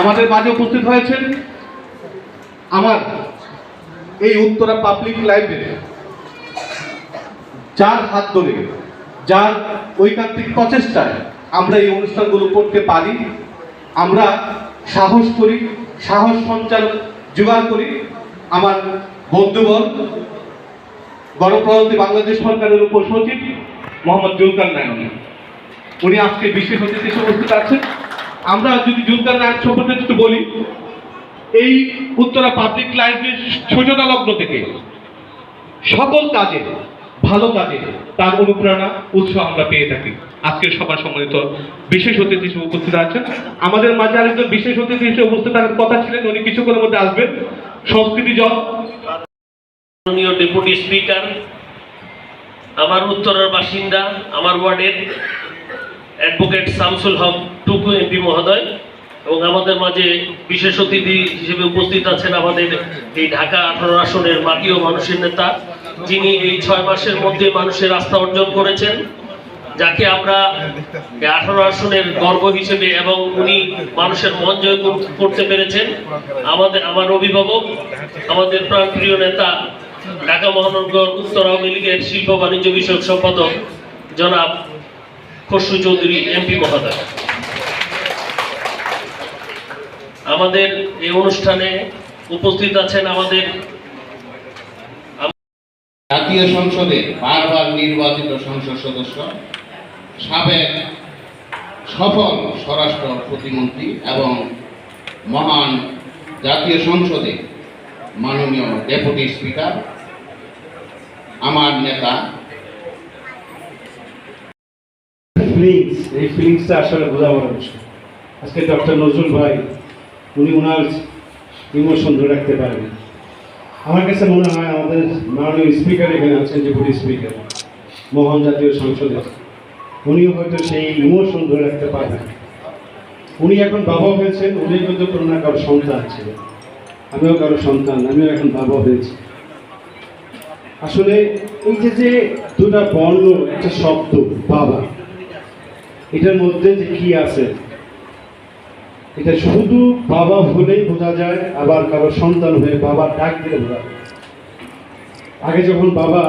আমাদের মাঝে উপস্থিত হয়েছেন আমার এই উত্তরা পাবলিক লাইব্রেরি যার হাত ধরে, যার ঐকান্তিক প্রচেষ্টায় আমরা এই অনুষ্ঠানগুলো করতে পারি, আমরা সাহস করি, সাহস সঞ্চার জোগাড় করি। আমার বন্ধুবল গণপ্রজাতন্ত্রী বাংলাদেশ সরকারের উপর সচিব মোহাম্মদ জুলকার নায়ক। উনি আজকে বিশেষ অতিথি হিসেবে উপস্থিত আছেন। আমরা যদি জুলকার নায়ক সম্পর্কে একটু বলি, এই উত্তরা পাবলিক লাইব্রেরির সূচনা লগ্ন থেকে সকল কাজে, ভালো কাজে তার অনুপ্রেরণা, উৎসাহ আমরা পেয়ে থাকি। আজকের সভা সম্মানিত বিশেষ অতিথি হিসেবে উপস্থিত আছেন। আমাদের মাঝে আরেকজন বিশেষ অতিথি হিসেবে উপস্থিত থাকার কথা ছিলেন, উনি কিছুক্ষণের মধ্যে আসবেন। সংস্কৃতি মাননীয় ডেপুটি স্পিকার, আমার উত্তরের বাসিন্দা, আমার ওয়ার্ডের অ্যাডভোকেট শামসুল হক টুকু এমপি মহোদয় এবং আমাদের মাঝে বিশেষ অতিথি হিসেবে উপস্থিত আছেন আমাদের এই ঢাকা আঠারো আসনের মাটি ও মানুষের নেতা। যিনি এই ছয় মাসের মধ্যে মানুষের আস্থা অর্জন করেছেন, যাকে আমরা আঠারো আসনের গর্ব হিসেবে এবং উনি মানুষের মন জয় করতে পেরেছেন। আমাদের, আমার অভিভাবক, আমাদের প্রাণপ্রিয় নেতা, ঢাকা মহানগর উত্তর আওয়ামী লীগের শিল্প বাণিজ্য বিষয়ক সম্পাদক জনাব খসরু চৌধুরী এমপি মহোদয় আমাদের এই অনুষ্ঠানে উপস্থিত আছেন আমাদের জাতীয় সংসদে বারবার নির্বাচিত সংসদ সদস্য, সাবেক সফল স্বরাষ্ট্র প্রতিমন্ত্রী এবং মহান জাতীয় সংসদে মাননীয় ডেপুটি স্পিকার, আমার নেতা ফিলিংস এই ফিলিংসটা আসলে বোঝা বড় বিষয়। আজকে ডক্টর নজরুল ভাই, উনি ওনার ইমোশন ধরে রাখতে পারবেন আমার কাছে মনে হয় আমাদের মাননীয় স্পিকার এখানে আছেন যে ডেপুটি স্পিকার মহান জাতীয় সংসদে উনিও হয়তো সেই ইমোশন ধরে রাখতে পারবেন উনি এখন বাবা হয়েছেন, উনি কিন্তু কোনো না কারও সন্তান ছিলেন। আমিও কারও সন্তান, আমিও এখন বাবা হয়েছি। আসলে এই যে যে দুটা বর্ণ, একটা শব্দ, বাবা এটার মধ্যে যে কি আছে? এটা শুধু বাবা হলেই বোঝা যায়, আবার কারও সন্তান হয়ে বাবার ডাক দিলে বোঝা যায়। আগে যখন বাবা,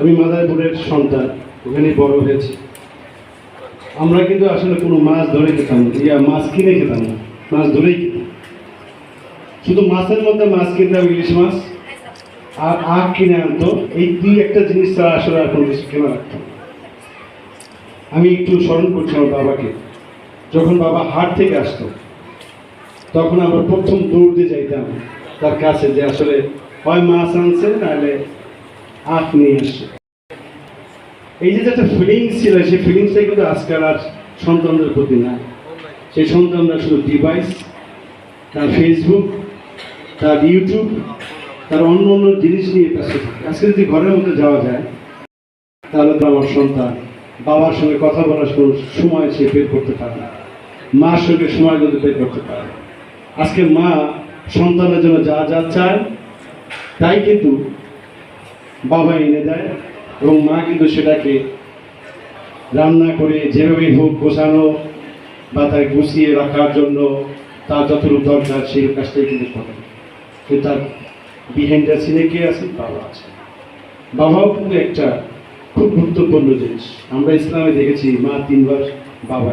আমি মাদারপুরের সন্তান ওখানে বড় হয়েছি। আমরা কিন্তু আসলে কোনো মাছ ধরে খেতাম না, ইয়া মাছ কিনে খেতাম না, মাছ ধরেই খেতাম। শুধু মাছের মধ্যে মাছ কিনতাম, ইলিশ মাছ, আর আখ কিনে আনতো। এই দুই একটা জিনিস ছাড়া আসলে আর কোনো কেনা রাখতাম না। আমি একটু স্মরণ করছি আমার বাবাকে। যখন বাবা হাট থেকে আসতো, তখন আমরা প্রথম দৌড় দিয়ে যাইতাম তার কাছে যে আসলে হয় মাছ আনছে, নাহলে আখ নিয়ে আসছে। এই যে একটা ফিলিংস ছিল, সেই ফিলিংসটাই কিন্তু আজকাল আর সন্তানদের প্রতি না। সেই সন্তানরা শুধু ডিভাইস তার ফেসবুক তার ইউটিউব তার অন্য অন্য জিনিস নিয়ে ব্যস্ত থাকে। আজকে যদি ঘরের মধ্যে যাওয়া যায়, তাহলে তো আমার সন্তান বাবার সঙ্গে কথা বলার সময় সে বের করতে পারে না। মার সঙ্গে সময় কিন্তু বের করতে পারে। আজকে মা সন্তানের জন্য যা যা চায়, তাই কিন্তু বাবা এনে দেয় এবং মা কিন্তু সেটাকে রান্না করে যেভাবেই হোক গোছানো বা তাকে গুছিয়ে রাখার জন্য তার যতটুকু দরকার সেই কাজটাই কিন্তু করে। কিন্তু তার বিহাইন্ডার সিনে কে আছে? বাবা আছে। বাবাও কিন্তু একটা খুব গুরুত্বপূর্ণ জিনিস। আমরা ইসলামে দেখেছি, মা তিনবার বাবা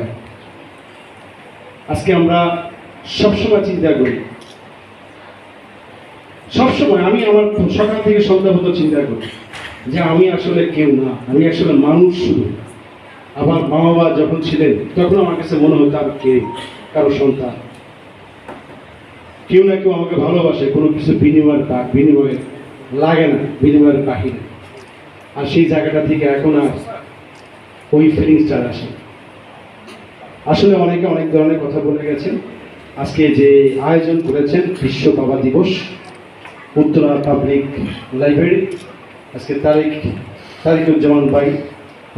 আজকে আমরা সবসময় চিন্তা করি। সবসময় আমি আমার সকাল থেকে সন্ধ্যা পর্যন্ত চিন্তা করি যে আমি আসলে কেউ না, আমি আসলে মানুষ শুধু। আমার মা বাবা যখন ছিলেন, তখন আমার কাছে মনে হতো আমি কে কারও সন্তান। কেউ না কেউ আমাকে ভালোবাসে, কোনো কিছু বিনিময়ের বিনিময়ে লাগে না, বিনিময়ের বাহিরে। আর সেই জায়গাটা থেকে এখন আর ওই ফিলিংসটা আসে আসলে অনেকে অনেক ধরনের কথা বলে গেছেন। আজকে যে আয়োজন করেছেন বিশ্ব বাবা দিবস, উত্তরা পাবলিক লাইব্রেরি আজকে তারিখ তারিকুজ্জামান ভাই,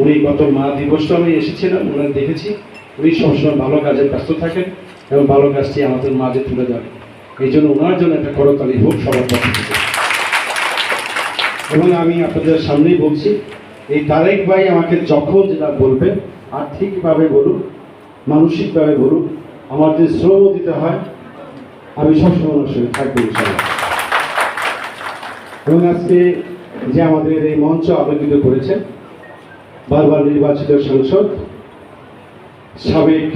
উনি গত মা দিবসটা আমি এসেছিলাম ওনার দেখেছি। উনি সবসময় ভালো কাজে ব্যস্ত থাকেন এবং ভালো কাজটি আমাদের মাঝে তুলে ধরেন। এই জন্য ওনার জন্য একটা করতালি হোক সবার পক্ষ থেকে। এবং আমি আপনাদের সামনেই বলছি, এই তারেক ভাই আমাকে যখন যেটা বলবে, আর্থিকভাবে বলুক, মানসিকভাবে বলুক, আমার যে শ্রম দিতে হয়, আমি সবসময় ওনার সঙ্গে থাকব এবং আজকে যে আমাদের এই মঞ্চ আলোকিত করেছেন, বারবার নির্বাচিত সাংসদ, সাবেক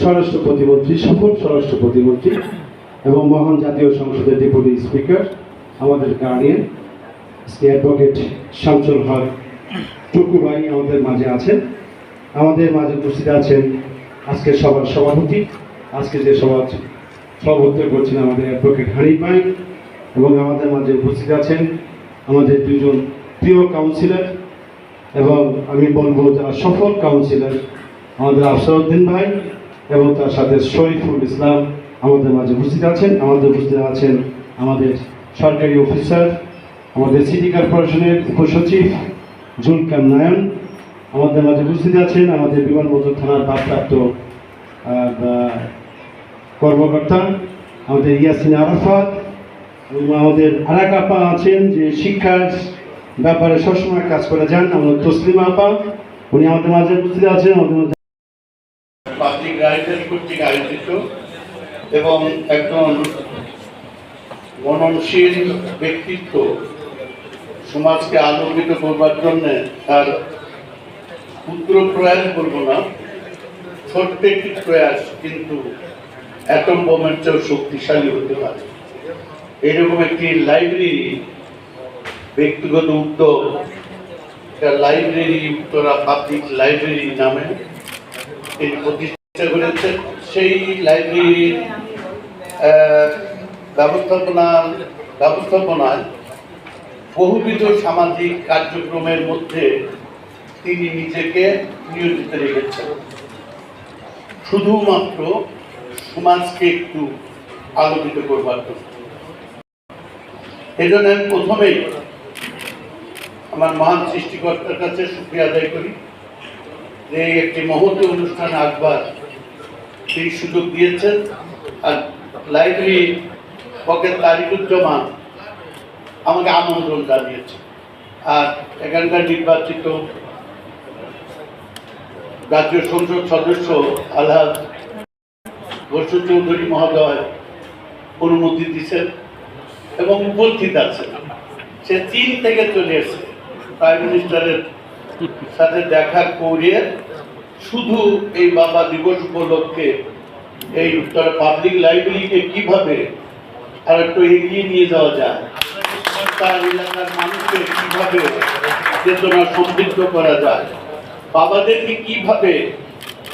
স্বরাষ্ট্র প্রতিমন্ত্রী, সফল স্বরাষ্ট্র প্রতিমন্ত্রী, এবং মহান জাতীয় সংসদের ডেপুটি স্পিকার, আমাদের গার্ডিয়ান অ্যাডভোকেট শামসুল হক টুকু ভাই আমাদের মাঝে আছেন। আমাদের মাঝে উপস্থিত আছেন আজকে সবার সভাপতি। আজকে যে সভা সভাপতি করছেন আমাদের অ্যাডভোকেট হানিফ ভাই এবং আমাদের মাঝে উপস্থিত আছেন আমাদের দুজন প্রিয় কাউন্সিলর এবং আমি বলব যারা সফল কাউন্সিলর আমাদের আফসরউদ্দিন ভাই এবং তার সাথে শরীফুল ইসলাম আমাদের মাঝে উপস্থিত আছেন। আমাদের উপস্থিত আছেন আমাদের সরকারি অফিসার আমাদের সিটি কর্পোরেশনের উপসচিব জুলকার নায়ন আমাদের মাঝে উপস্থিত আছেন, আমাদের বিমানবন্দর থানার ভারপ্রাপ্ত কর্মকর্তা, আমাদের ইয়াসিন আরাফাত এবং আমাদের আরাক আপা আছেন যে শিক্ষার ব্যাপারে সবসময় কাজ করে যান, আমাদের তসলিমা আপা। উনি আমাদের মাঝে উপস্থিত আছেন, আমাদের মধ্যে পাবলিক কর্তৃক এবং একজন মননশীল ব্যক্তিত্ব সমাজকে আলোকিত করবার জন্য তার ক্ষুদ্র প্রয়াস করব না, ছোট্ট একটি প্রয়াস, কিন্তু অ্যাটম বোমের চেয়েও শক্তিশালী হতে পারে। এরকম একটি লাইব্রেরি ব্যক্তিগত উদ্যোগ লাইব্রেরি উত্তরা পাবলিক লাইব্রেরি নামে তিনি প্রতিষ্ঠা করেছেন। সেই লাইব্রেরির ব্যবস্থাপনা ব্যবস্থাপনায় বহুবিধ সামাজিক কার্যক্রমের মধ্যে তিনি নিজেকে নিয়োজিত রেখেছেন। শুধুমাত্র সমাজকে একটু আলোকিত করবার জন্য। এই জন্য আমি প্রথমেই আমার মহান সৃষ্টিকর্তার কাছে শুক্রিয়া আদায় করি যে একটি মহৎ অনুষ্ঠান আসবার তিনি সুযোগ দিয়েছেন। আর লাইব্রেরি পকেট তারিকুজ্জামান আমাকে আমন্ত্রণ জানিয়েছে। আর এখানকার নির্বাচিত রাজ্য সংসদ সদস্য আলহাজ বসু চৌধুরী মহোদয় অনুমতি দিচ্ছেন এবং উপস্থিত আছেন। সে চীন থেকে চলে এসেছে। প্রাইম মিনিস্টারের সাথে দেখা করে শুধু এই বাবা দিবস উপলক্ষে এই উত্তর পাবলিক লাইব্রেরিকে কীভাবে আর একটু এগিয়ে নিয়ে যাওয়া যায় তার এলাকার মানুষকে কীভাবে চেতনা সমৃদ্ধ করা যায়? বাবাদেরকে কীভাবে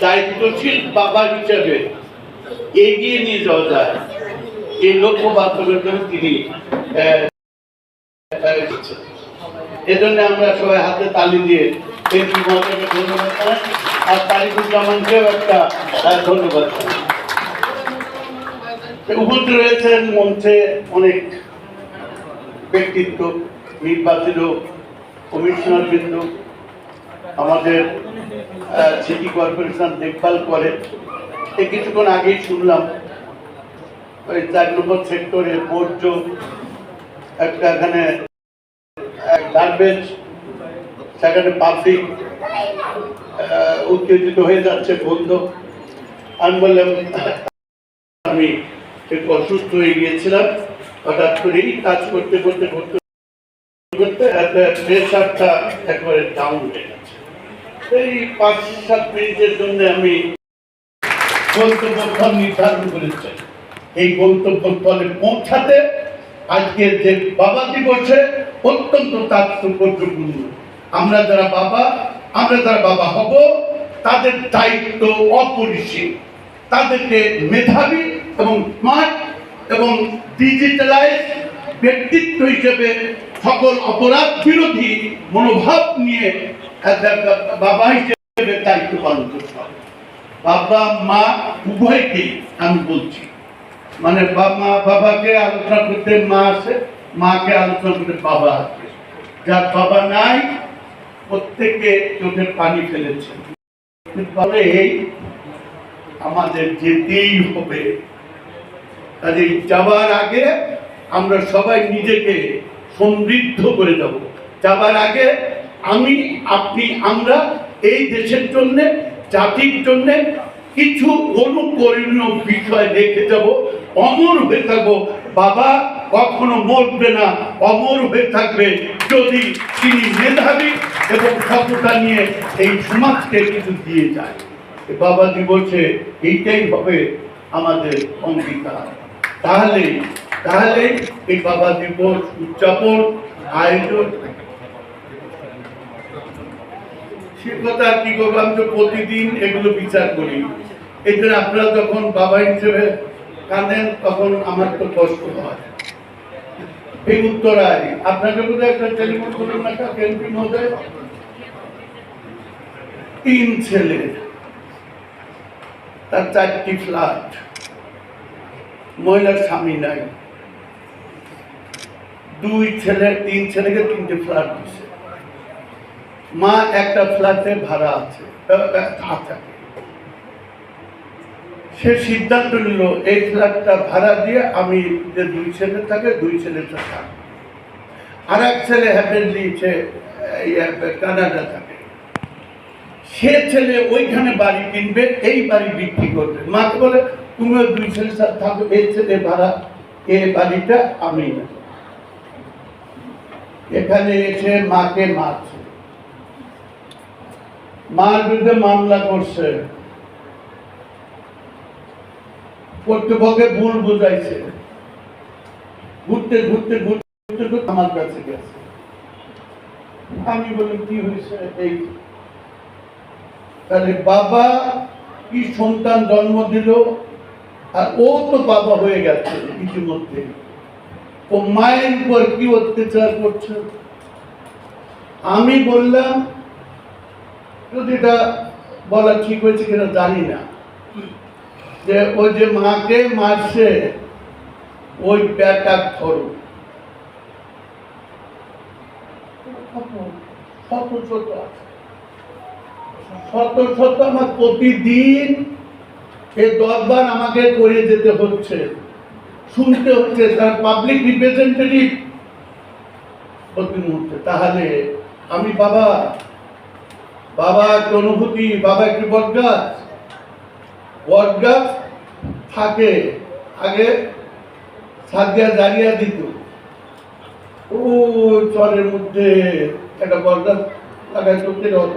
দায়িত্বশীল বাবা হিসেবে এগিয়ে নিয়ে যাওয়া যায়? এই লক্ষ্য বাস্তবের জন্য তিনি এজন্য আমরা সবাই হাতে তালি দিয়ে এমপি মহোদয়কে ধন্যবাদ জানাই। আর তারিকুজ্জামানকেও একটা ধন্যবাদ জানাই। উপস্থিত রয়েছেন মঞ্চে অনেক ব্যক্তিত্ব, নির্বাচিত কমিশনার বিন্দু, আমাদের সিটি কর্পোরেশন দেখভাল করে। এই কিছুক্ষণ আগেই শুনলাম, ওই চার নম্বর সেক্টরে বর্জ্য, একটা এখানে গার্বেজ সেখানে পাবলিক উত্তেজিত হয়ে যাচ্ছে, বন্ধ। আমি বললাম, আমি একটু অসুস্থ হয়ে গিয়েছিলাম। হঠাৎ করেই কাজ করতে করতে করতে করতে প্রেশারটা একবারে ডাউন হয়ে গেছে। এই পাঁচ, সাত মিনিটের জন্য আমি গন্তব্যস্থল নির্ধারণ করেছি। এই গন্তব্যস্থলে পৌঁছাতে আজকের যে বাবা দিবসে অত্যন্ত তাৎপর্যপূর্ণ। আমরা যারা বাবা, আমরা যারা বাবা হব, তাদের দায়িত্ব অপরিসীম। তাদেরকে মেধাবী এবং স্মার্ট এবং ডিজিটালাইজ ব্যক্তিত্ব হিসেবে সকল অপরাধ বিরোধী মনোভাব নিয়ে বাবা হিসেবে দায়িত্ব পালন করতে হবে। বাবা, মা, উভয়কেই আমি বলছি। মানে বাবা, বাবাকে আলোচনা করতে মা আছে, মাকে আলোচনা করতে বাবা আছে। যার বাবা নাই, প্রত্যেকে চোখের পানি ফেলেছে। ফলে এই আমাদের যেতেই হবে। কাজে যাবার আগে আমরা সবাই নিজেকে সমৃদ্ধ করে যাব। যাবার আগে আমি, আপনি, আমরা এই দেশের জন্য, জাতির জন্য কিছু অনুকরণীয় বিষয় রেখে যাব। অমর হয়ে থাকব। বাবা কখনো মরবে না। অমর হয়ে থাকবে যদি তিনি মেধাবী এবং সততা নিয়ে এই সমাজকে কিছু দিয়ে যায়। বাবা দিবসে এইটাই হবে আমাদের অঙ্গীকার। তাহলে তাহলে এই বাবা দিবস উদযাপন আয়োজন। কি তো প্রতিদিন এগুলো বিচার করি। আপনারা যখন বাবা হিসেবে তখন আমার তো কষ্ট হয়। এই উত্তরায় আপনাকে বোধ একটা টেলিফোন করুন একটা মহোদয়? তিন ছেলে, তার চারটি ফ্ল্যাট মহিলার স্বামী নাই। দুই ছেলে, তিন ছেলেকে তিনটে ফ্ল্যাট দিছে। মা একটা ফ্ল্যাটে ভাড়া আছে আছে সে সিদ্ধান্ত নিল, এই ফ্ল্যাটটা ভাড়া দিয়ে আমি যে দুই ছেলে থাকে, দুই ছেলেটা থাকে আর এক ছেলে হ্যাপেন দিয়েছে কানাডা থাকে। সে ছেলে ওইখানে বাড়ি কিনবে, এই বাড়ি বিক্রি করবে। মাকে বলে তুমিও দুই ছেলের সাথে থাকো, এই ছেলে ভাড়া, এ বাড়িটা আমি নেব। এখানে এসে মাকে মারছে। মার বিরুদ্ধে মামলা করছে। কর্তৃপক্ষে ভুল বুঝাইছে। ঘুরতে ঘুরতে ঘুরতে ঘুরতে আমার কাছে গেছে। আমি বলি, কি হয়েছে? এই তাহলে বাবা কি সন্তান জন্ম দিল? আর ও তো বাবা হয়ে গেছে ইতিমধ্যে। ও মায়ের উপর কি অত্যাচার করছে? আমি বললাম, যদি এটা বলা ঠিক হয়েছে কিনা জানি না। যে ওই যে মাকে মারছে, ওই ব্যাটা ধরো। শত শত আমার প্রতিদিন এই দরবার আমাকে করে যেতে হচ্ছে। শুনতে হচ্ছে, তার পাবলিক রিপ্রেজেন্টেটিভ প্রতি মুহূর্তে। তাহলে আমি বাবা বাবা একটা অনুভূতি, বাবা একটি বটগাছ। বটগাছ থাকে, আগে সাদিয়া জারিয়া দিত। ও চরের মধ্যে একটা বটগাছ লাগাই চোখে অত